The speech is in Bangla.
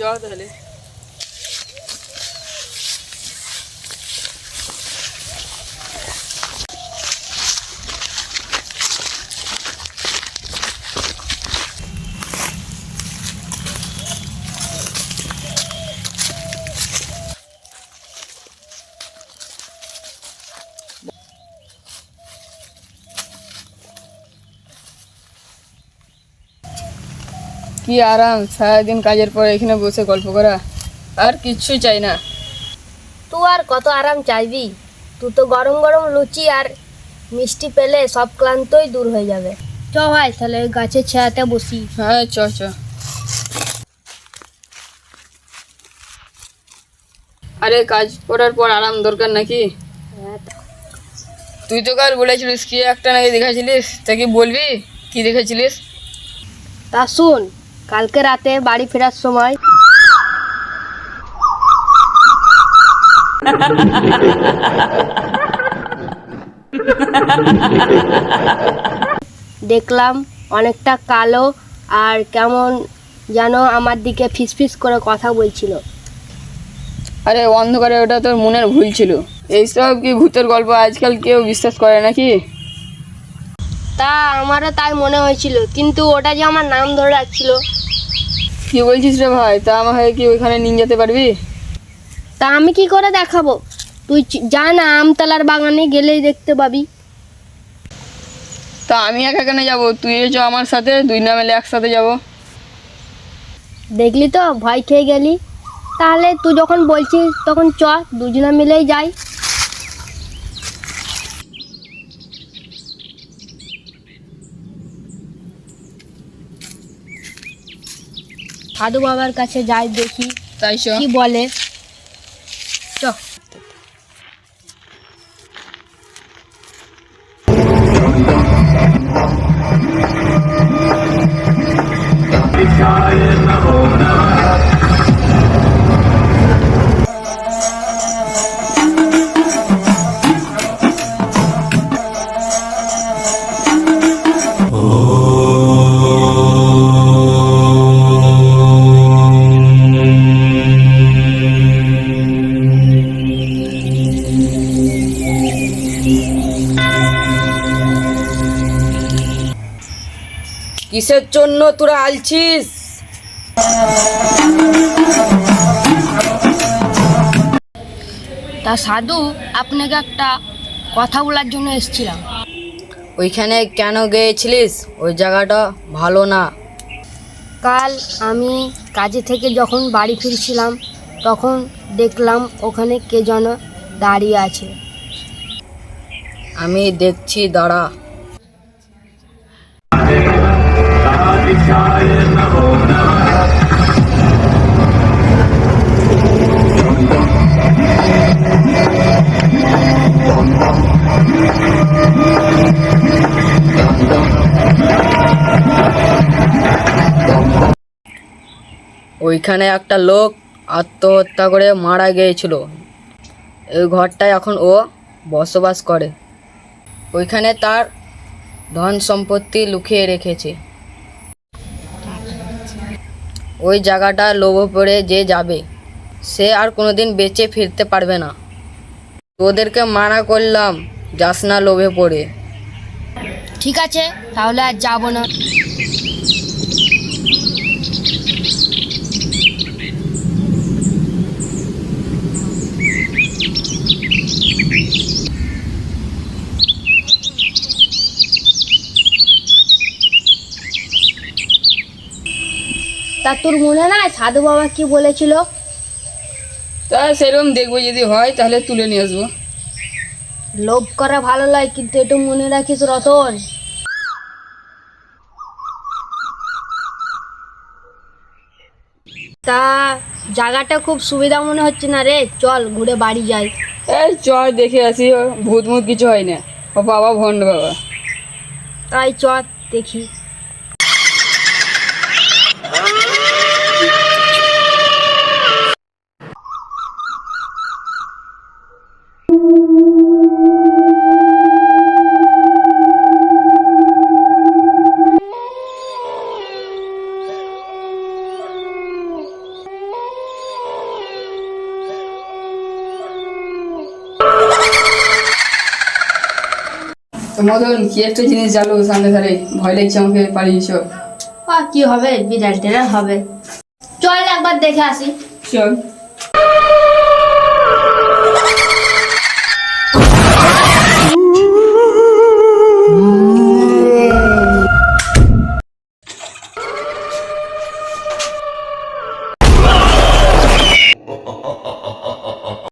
এখানে আরাম করি গে কি আরাম সারাদিন কাজের পর এখানে বসে গল্প করা আর কিচ্ছু চাই না। তুই আর কত আরাম চাইবি? তুই তো গরম গরম লুচি আর মিষ্টি পেলে সব ক্লান্তই দূর হয়ে যাবে। চ ভাই তাহলে ওই গাছের ছায়াতে বসি। হ্যাঁ চ চ। আরে কাজ করার পর আরাম দরকার নাকি? তুই তো কাল বলেছিলিস কি একটা নাকি দেখেছিলিস? তা কি বলবি? কি দেখেছিলিস? তা শুন কালকে রাতে বাড়ি ফেরার সময়। দেখলাম অনেকটা কালো আর কেমন যেন আমার দিকে ফিসফিস করে কথা বলছিল। আরে, অন্ধকারে ওটা তোর মনের ভুল ছিল। এইসব কি ভূতের গল্প? আজকাল কেউ বিশ্বাস করে নাকি? তা আমারও তাই মনে হয়েছিল কিন্তু ওটা যে আমার নাম ধরে রাখছিল। কি বলছিস রে ভাই? তা আমার আমাকে কি ওইখানে নিয়ে যেতে পারবি? তা আমি কি করে দেখাবো? তুই যা না আমতলার বাগানে গেলেই দেখতে পাবি। তা আমি একা কেন যাব? তুই চ আমার সাথে দুই না মিলে একসাথে যাব। দেখলি তো ভয় খেয়ে গেলি। তাহলে তুই যখন বলছিস তখন চ দুজনে মিলেই যাই। সাধু বাবার কাছে যাই দেখি তাই কি বলে। চ। কিসের জন্য তোরা আলছিস? তা সাধু আপনাকে একটা কথা বলার জন্য এসেছিলাম। ওইখানে কেন গিয়েছিলিস? ওই জায়গাটা ভালো না। কাল আমি কাজে থেকে যখন বাড়ি ফিরছিলাম তখন দেখলাম ওখানে কে যেন দাঁড়িয়ে আছে। আমি দেখছি দাঁড়া। ওইখানে একটা লোক আত্মহত্যা করে মারা গিয়েছিল। এই ঘরটায় এখন ও বসবাস করে। ওইখানে তার ধন সম্পত্তি লুকিয়ে রেখেছে। ওই জায়গাটা লোভ পড়ে যে যাবে, সে আর কোনোদিন বেঁচে ফিরতে পারবে না। তোদেরকে মানা করলাম, যাস না লোভে পড়ে। ঠিক আছে, তাহলে আর যাব না। তা তোর মনে নাই? সাধু বাবা কি বলেছিল? তা সেরকম দেখব যদি হয় তাহলে তুলে নিয়ে আসব। লোভ করা ভালো লাগে কিন্তু একটু মনে রাখিস রতন। তা জায়গাটা খুব সুবিধা মনে হচ্ছে না রে? চল ঘুরে বাড়ি যাই। এই চ দেখে আসি ভূত মুত কিছু হয় না। ও বাবা ভণ্ড বাবা। তাই চল দেখি। মদন কি একটা জিনিস জানো সামনে ধারে? ভয় লাগছে আমাকে পালিয়ে সব। আর কি হবে? বিড়াল টেরা হবে। চল একবার দেখে আসি। চল।